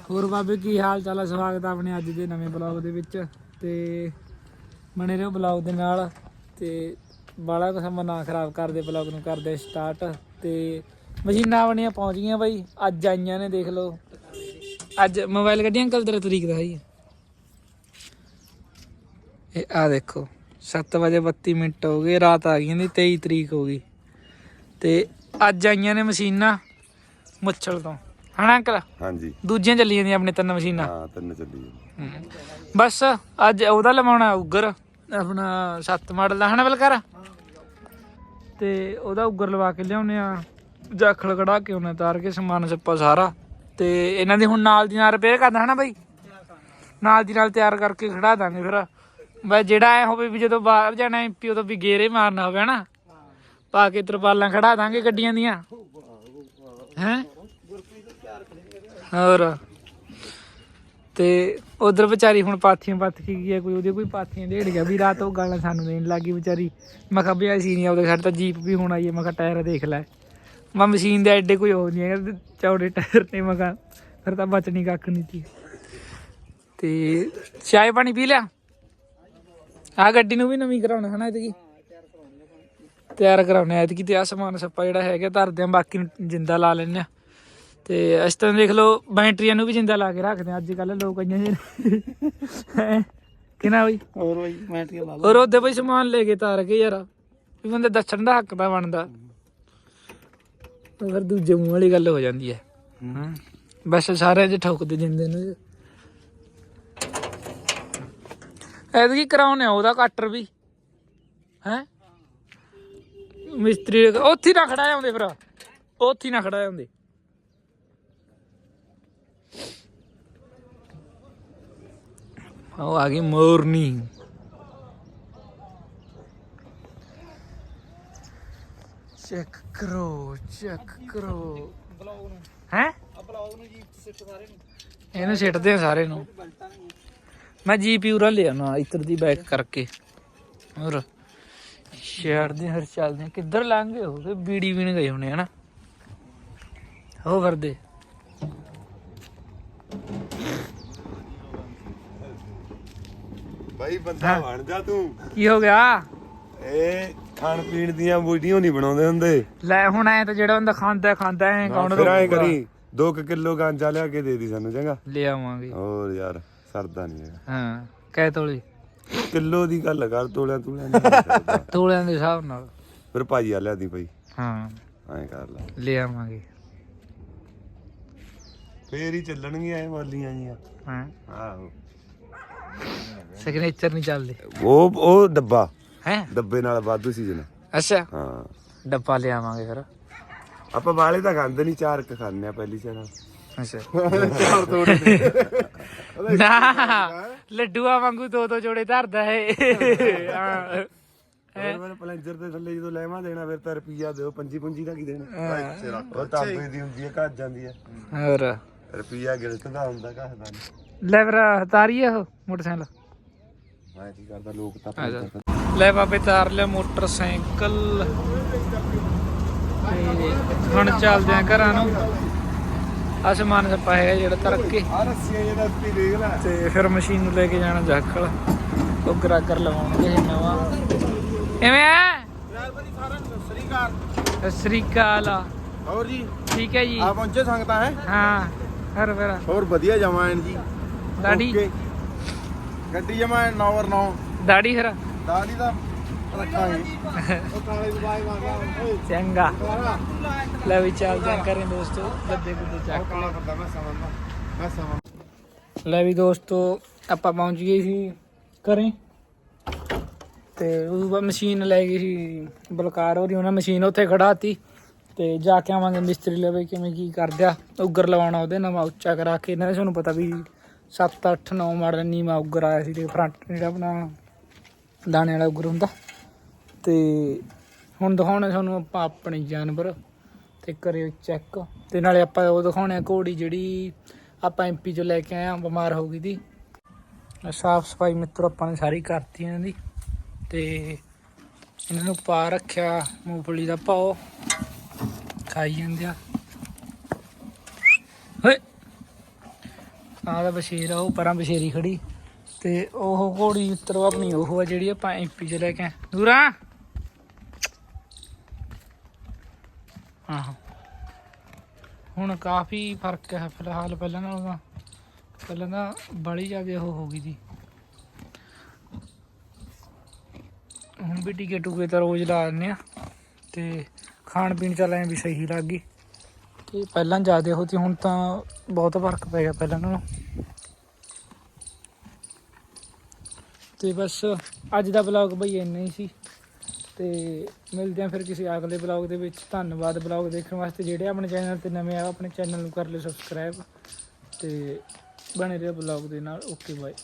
ਹੋਰ ਬਾਬੇ ਕੀ ਹਾਲ ਚਾਲ ਹੈ ਸਵਾਗਤ ਹੈ ਆਪਣੇ ਅੱਜ ਦੇ ਨਵੇਂ ਬਲੌਗ ਦੇ ਵਿੱਚ। ਤੇ ਬਣੇ ਰਹੋ ਬਲੌਗ ਦੇ ਨਾਲ। ਤੇ ਬਾਲਾ ਕੁ ਸਮਾਂ ਨਾ ਖਰਾਬ ਕਰਦੇ ਬਲੌਗ ਨੂੰ, ਕਰਦੇ ਸਟਾਰਟ ਤੇ ਮਸ਼ੀਨਾਂ ਬਣੀਆਂ ਪਹੁੰਚ ਗਈਆਂ ਬਾਈ। ਅੱਜ ਆਈਆਂ ਨੇ ਦੇਖ ਲਓ। ਅੱਜ ਮੋਬਾਈਲ ਕੱਢੀ ਅੰਕਲ ਤੇਰੇ ਤਰੀਕ ਦਾ ਹੈ ਇਹ ਆ ਦੇਖੋ 7 ਵਜੇ 32 ਮਿੰਟ ਹੋ ਗਏ, ਰਾਤ ਆ ਗਈ ਦੀ 23 ਤਰੀਕ ਹੋ ਗਈ। ਤੇ ਅੱਜ ਆਈਆਂ ਨੇ ਮਸ਼ੀਨਾਂ ਮੁੱਛਲ ਤੋਂ। ਹਨਾ ਅੰਕਲ? ਹਾਂਜੀ। ਦੂਜੀਆਂ ਚੱਲੀ ਜਾਂਦੀਆਂ ਆਪਣੇ ਤਿੰਨ ਮਸ਼ੀਨਾਂ। ਹਾਂ ਤਿੰਨ ਚੱਲੀ ਹਮ। ਬਸ ਅੱਜ ਉਹਦਾ ਲਵਾਉਣਾ ਉਗਰ ਆਪਣਾ 7 ਮਾਡਲ ਦਾ ਹਨਾ ਬਲਕਾਰ? ਤੇ ਉਹਦਾ ਉਗਰ ਲਵਾ ਕੇ ਲਿਆਉਨੇ ਆ ਜਾਖਲ ਕਢਾ ਕੇ ਉਹਨੇ ਤਾਰ ਕੇ ਸਮਾਨ ਸੱਪਾ ਸਾਰਾ। ਤੇ ਇਹਨਾਂ ਦੀ ਹੁਣ ਨਾਲ ਦੀ ਨਾਲ ਰਿਪੇਅਰ ਕਰਦਾ ਹਨਾ ਬਾਈ? ਨਾਲ ਦੀ ਨਾਲ ਤਿਆਰ ਕਰਕੇ ਖੜਾ ਦਾਂਗੇ ਫਿਰ। ਬਸ ਜਿਹੜਾ ਐ ਹੋਵੇ ਵੀ ਜਦੋਂ ਬਾਹਰ ਜਾਣਾ ਐਮਪੀ ਉਦੋਂ ਵੀ ਗੇਰੇ ਮਾਰਨਾ ਹੋਵੇ ਹਨਾ? ਪਾ ਕੇ ਤਰਪਾਲਾਂ ਖੜਾ ਦਾਂਗੇ ਗੱਡੀਆਂ ਦੀਆਂ। ਹੈ? ਹੋਰ। ਤੇ ਉਧਰ ਵਿਚਾਰੀ ਹੁਣ ਪਾਥੀਆਂ ਪੱਥ ਕੇ ਗਈ ਹੈ ਕੋਈ ਉਹਦੀ ਕੋਈ ਪਾਥੀਆਂ ਢੇੜ ਗਿਆ। ਵੀ ਰਾਤ ਉਹ ਗਾਲਾਂ ਸਾਨੂੰ ਦੇਣ ਲੱਗੀ ਵਿਚਾਰੀ। ਮੈਂ ਕਿਹਾ ਵੀ ਅਸੀਂ ਨਹੀਂ ਆਉਦੇ ਸਾਡੇ ਤਾਂ ਜੀਪ ਵੀ ਹੁਣ ਆਈ ਹੈ ਮੈਂ ਕਿਹਾ ਟਾਇਰ ਦੇਖ ਲੈ। ਮੈਂ ਮਸ਼ੀਨ ਦੇ ਐਡੇ ਕੋਈ ਹੋ ਨਹੀਂ ਹੈਗਾ, ਚੌੜੇ ਟਾਇਰ ਨੇ, ਮੈਂ ਕਿਹਾ ਫਿਰ ਤਾਂ ਬਚਣੀ ਕੱਖ ਨਹੀਂ ਸੀ। ਤੇ ਚਾਹ ਪਾਣੀ ਪੀ ਲਿਆ? ਆ ਗੱਡੀ ਨੂੰ ਵੀ ਨਵੀਂ ਕਰਾਉਣਾ ਹਨਾ ਇਹਦੀ ਤਿਆਰ ਕਰਾਉਣੇ ਐਤਕੀ ਤੇ ਆ ਸਮਾਨ ਸੱਪਾ ਜਿਹੜਾ ਹੈਗਾ ਧਰਦੇ ਆ, ਬਾਕੀ ਨੂੰ ਜਿੰਦਾ ਲਾ ਲੈਣੇ ਆ। ਤੇ ਇਸ ਤਰ੍ਹਾਂ ਦੇਖ ਲਓ ਬੈਟਰੀਆਂ ਨੂੰ ਵੀ ਜਿੰਦਾ ਲਾ ਕੇ ਰੱਖਦੇ ਆ ਅੱਜ ਕੱਲ ਲੋਕ ਆਈਆਂ ਜੀ ਕਿਨਾ ਬਈ? ਹੋਰ ਬਈ ਤੇ ਲਾ ਔਰ ਉਹਦੇ ਬਈ ਸਮਾਨ ਲੈ ਕੇ ਤਾਰ ਕੇ ਯਾਰ ਵੀ ਬੰਦੇ ਦੱਸਣ ਦਾ ਹੱਕ ਤਾਂ ਬਣਦਾ। ਫਿਰ ਦੂਜੇ ਮੂੰਹ ਵਾਲੀ ਗੱਲ ਹੋ ਜਾਂਦੀ ਹੈ। ਹਾਂ। ਬਸ ਸਾਰਿਆਂ 'ਚ ਠੋਕਦੇ ਜਿੰਦੇ ਨੂੰ। ਐਤਕੀ ਕਰਾਉਣੇ ਆ ਉਹਦਾ ਕੱਟਰ ਵੀ। ਹੈ? ਮਿਸਤਰੀ ਉੱਥੇ ਨਾ ਖੜਾ ਆਉਂਦੇ ਫਿਰ ਉੱਥੇ ਨਾ ਖੜਾ ਆਉਂਦੇ ਉਹ ਆ ਗਈ ਮੋਰਨੀ ਚੈੱਕ ਕਰੋ ਚੈੱਕ ਕਰੋ ਹੈ ਬਲੌਗ ਨੂੰ ਜੀ ਸਿੱਟ ਸਾਰੇ ਨੂੰ ਇਹਨੂੰ ਸਿੱਟਦੇ ਆ ਸਾਰੇ ਨੂੰ ਮੈਂ ਜੀਪੀ ਉਰਾ ਲਿਆ ਨਾ ਇੱਧਰ ਦੀ ਬੈਕ ਕਰਕੇ ਹੋਰ ਛੇੜਦੇ ਹਰ ਚੱਲਦੇ ਆ। ਕਿੱਧਰ ਲੰਘੇ ਹੋ ਤੇ ਬੀੜੀ ਵੀ ਗਏ ਹੋਣੇ ਹਨਾ ਹੋ ਫਿਰਦੇ ਬਾਈ ਬੰਦਾ ਬਣ ਜਾ ਤੂੰ। ਕੀ ਹੋ ਗਿਆ? ਇਹ ਖਾਣ ਪੀਣ ਦੀਆਂ ਵੀਡੀਓ ਨਹੀਂ ਬਣਾਉਂਦੇ ਹੁੰਦੇ। ਲੈ ਹੁਣ ਐ ਤਾਂ ਜਿਹੜਾ ਬੰਦਾ ਖਾਂਦਾ ਖਾਂਦਾ ਐ ਕੌਣ ਫਿਰ ਐ ਰੋਕੂਗਾ? ਕਰੀ 2 ਕਿਲੋ ਗਾਂਜਾ ਲਿਆ ਕੇ ਦੇ ਦੀ ਸਾਨੂੰ ਚੰਗਾ। ਲੈ ਆਵਾਂਗੇ। ਹੋਰ ਯਾਰ ਸਰਦਾ ਨਹੀਂ ਹੈਗਾ। ਹਾਂ ਕਹਿ ਤੋਲੇ। ਕਿਲੋ ਦੀ ਗੱਲ ਕਰ ਤੋਲਿਆਂ ਤੂਲਿਆਂ ਦੀ। ਤੋਲਿਆਂ ਦੇ ਹਿਸਾਬ ਨਾਲ। ਫਿਰ ਭਾਜੀ ਆ ਲਿਆ ਦੀ ਭਾਈ। ਹਾਂ ਐਂ ਕਰ ਲੈ। ਲੈ ਆਵਾਂਗੇ। ਫੇਰ ਹੀ ਚੱਲਣਗੀਆਂ ਐ ਵਾਲੀਆਂ ਜੀਆਂ। ਹਾਂ। ਆਹੋ। ਸਿਗਨੇਚਰ ਨਹੀਂ ਚੱਲਦੇ। ਉਹ ਉਹ ਡੱਬਾ। ਹੈ? ਡੱਬੇ ਨਾਲ ਵਾਧੂ ਸੀਜ਼ਨ ਅੱਛਾ। ਹਾਂ। ਡੱਬਾ ਲੈ ਆਵਾਂਗੇ ਫਿਰ। ਆਪਾਂ ਵਾਲੇ ਤਾਂ ਖਾਂਦੇ ਨਹੀਂ ਚਾਰ ਕ ਖਾਂਦੇ ਆ ਪਹਿਲੀ ਚੜਾ ਅੱਛਾ। ਚਾਰ ਤੋੜੇ ਨਾ ਲੱਡੂਆ ਵਾਂਗੂ ਦੋ ਦੋ ਜੋੜੇ ਧਰਦਾ ਹਾਂ। ਹੋਰ ਮੈਂ ਪਲੰਜਰ ਦੇ ਥੱਲੇ ਜਦੋਂ ਲੈਵਾਂ ਦੇਣਾ ਫਿਰ ਤਾਂ ਰੁਪਈਆ ਦਿਓ ਪੰਜੀ ਪੁੰਜੀ ਦਾ ਕੀ ਦੇਣਾ? ਉਹ ਤਾਬੇ ਦੀ ਹੁੰਦੀ ਹੈ ਘੱਟ ਜਾਂਦੀ ਹੈ। ਹੋਰ। ਰੁਪਈਆ ਗਿਲਤ ਦਾ ਹੁੰਦਾ ਘੱਟਦਾ ਨਹੀਂ ਲੈ ਫਿਰ ਤਾਰੀ ਆ ਉਹ ਮੋਟਰਸਾਈਕਲ। ਮੈਂ ਕੀ ਕਰਦਾ ਲੋਕ ਤਾਂ ਆ ਜਾ। ਲੈ ਬਾਬੇ ਤਾਰ ਲਿਆ ਮੋਟਰਸਾਈਕਲ। ਤੇ ਹੁਣ ਚੱਲਦੇ ਆ ਘਰਾਂ ਨੂੰ। ਅਸਮਾਨ ਸੱਪਾ ਹੈਗਾ ਜਿਹੜਾ ਤਰਕੇ ਆ ਰੱਸੀਆਂ ਜਿਹਦਾ ਸਪੀ ਦੇਖ ਲੈ। ਤੇ ਫਿਰ ਮਸ਼ੀਨ ਨੂੰ ਲੈ ਕੇ ਜਾਣਾ ਜਾਖਲ। ਉਹ ਗਰਾਗਰ ਲਵਾਉਣਗੇ ਇਹ ਨਵਾਂ। ਕਿਵੇਂ ਆ ਡਰਾਈਵਰ ਜੀ ਸਾਰਿਆਂ ਨੂੰ ਸਤਿ ਸ੍ਰੀ ਅਕਾਲ। ਸਤਿ ਸ੍ਰੀ ਅਕਾਲ ਹੋਰ ਜੀ? ਠੀਕ ਹੈ ਜੀ। ਆ ਪਹੁੰਚੇ ਸੰਗਤਾਂ ਹੈ? ਹਾਂ ਹਰ ਫਿਰ ਹੋਰ ਵਧੀਆ ਜਮਾ ਐਨ ਜੀ। ਦਾੜੀ। ਗੱਡੀ ਜਮਾ 9 ਔਰ 9 ਦਾੜੀ ਫਿਰ। ਦਾੜੀ ਦਾ ਰੱਖਾਂਗੇ। ਉਹ ਕਾਲੇ ਬਾਈ ਓਏ ਚੰਗਾ। ਲੈ ਵੀ ਚੱਲਦੇ ਆ ਕਰੇ ਦੋਸਤੋ ਗੱਦੇ ਗੁੱਦੇ ਚੱਕ ਕਾਲਾ ਬੰਦਾ ਮੈਂ ਸਮਝਦਾ ਮੈਂ ਸਮਝ ਲੈ। ਵੀ ਦੋਸਤੋ ਆਪਾਂ ਪਹੁੰਚ ਗਏ ਸੀ ਘਰੇ। ਤੇ ਉਹ ਬਾਅਦ ਮਸ਼ੀਨ ਲੈ ਗਈ ਸੀ ਬਲਕਾਰ ਹੋਰੀ ਉਹਨਾਂ ਮਸ਼ੀਨ ਉੱਥੇ ਖੜਾਤੀ ਤੇ ਜਾ ਕੇ ਆਵਾਂਗੇ ਮਿਸਤਰੀ ਲਵੇ ਕਿਵੇਂ ਕੀ ਕਰਦਿਆ। ਉੱਗਰ ਲਵਾਉਣਾ ਉਹਦੇ ਨਵਾਂ ਉੱਚਾ ਕਰਾ ਕੇ। ਇਹਨਾਂ ਨੇ ਤੁਹਾਨੂੰ ਪਤਾ ਵੀ 7 8 9 ਮਾਡਲ ਨੀਮਾ ਉੱਗਰ ਆਇਆ ਸੀ ਤੇ ਫਰੰਟ ਜਿਹੜਾ ਆਪਣਾ ਦਾਣੇ ਵਾਲਾ ਉੱਗਰ ਹੁੰਦਾ। ਤੇ ਹੁਣ ਦਿਖਾਉਣਾ ਤੁਹਾਨੂੰ ਆਪਾਂ ਆਪਣੇ ਜਾਨਵਰ ਤੇ ਕਰਿਓ ਚੈੱਕ ਤੇ ਨਾਲੇ ਆਪਾਂ ਉਹ ਦਿਖਾਉਣੇ ਆ ਘੋੜੀ ਜਿਹੜੀ ਆਪਾਂ ਐਮਪੀ ਚੋਂ ਲੈ ਕੇ ਆਏ ਆ, ਬਿਮਾਰ ਹੋ ਗਈ ਦੀ। ਸਾਫ਼ ਸਫ਼ਾਈ ਮਿੱਤਰ ਆਪਾਂ ਨੇ ਸਾਰੀ ਕਰਤੀ ਇਹਨਾਂ ਦੀ। ਤੇ ਇਹਨਾਂ ਨੂੰ ਪਾ ਰੱਖਿਆ, ਮੂੰਗਫਲੀ ਦਾ ਪਾਓ। ਖਾਈ ਜਾਂਦੇ ਆ। ਓਏ ਆਹ ਦਾ ਬਸ਼ੀਰ ਆ, ਉਹ ਪਰਾਂ ਬਸ਼ੇਰੀ ਖੜੀ। ਤੇ ਉਹ ਘੋੜੀ ਉੱਤਰੋ ਆਪਣੀ ਉਹ ਆ ਜਿਹੜੀ ਆਪਾਂ ਐਮਪੀ ਚ ਲੈ ਕੇ ਆਏ ਦੂਰਾ ਆਹੋ। ਹੁਣ ਕਾਫੀ ਫ਼ਰਕ ਹੈ ਫਿਲਹਾਲ ਪਹਿਲਾਂ ਨਾਲੋਂ ਤਾਂ। ਪਹਿਲਾਂ ਤਾਂ ਬੜੀ ਜ਼ਿਆਦਾ ਉਹ ਹੋ ਗਈ ਸੀ। ਹੁਣ ਵੀ ਟੀਕੇ ਟੂਕੇ ਤਾਂ ਰੋਜ਼ ਲਾ ਦਿੰਦੇ ਆ। ਤੇ ਖਾਣ ਪੀਣ ਚੱਲ ਐਂ ਵੀ ਸਹੀ ਲੱਗ ਗਈ। ਤੇ ਪਹਿਲਾਂ ਜ਼ਿਆਦਾ ਹੋਤੀ ਹੁਣ ਤਾਂ ਬਹੁਤ ਫ਼ਰਕ ਪੈ ਗਿਆ ਪਹਿਲਾਂ ਨਾਲੋਂ। ਤੇ ਬਸ ਅੱਜ ਦਾ ਬਲੌਗ ਬਈ ਇੰਨਾ ਹੀ ਸੀ। ਤੇ ਮਿਲਦੇ ਆ ਫਿਰ ਕਿਸੇ ਅਗਲੇ ਬਲੌਗ ਦੇ ਵਿੱਚ। ਧੰਨਵਾਦ ਬਲੌਗ ਦੇਖਣ ਵਾਸਤੇ। ਜਿਹੜੇ ਆਪਣੇ ਚੈਨਲ ਤੇ ਨਵੇਂ ਆ, ਆਪਣੇ ਚੈਨਲ ਨੂੰ ਕਰ ਲਿਓ ਸਬਸਕ੍ਰਾਈਬ ਤੇ ਬਣੇ ਰਹੋ ਬਲੌਗ ਦੇ ਨਾਲ। Okay bye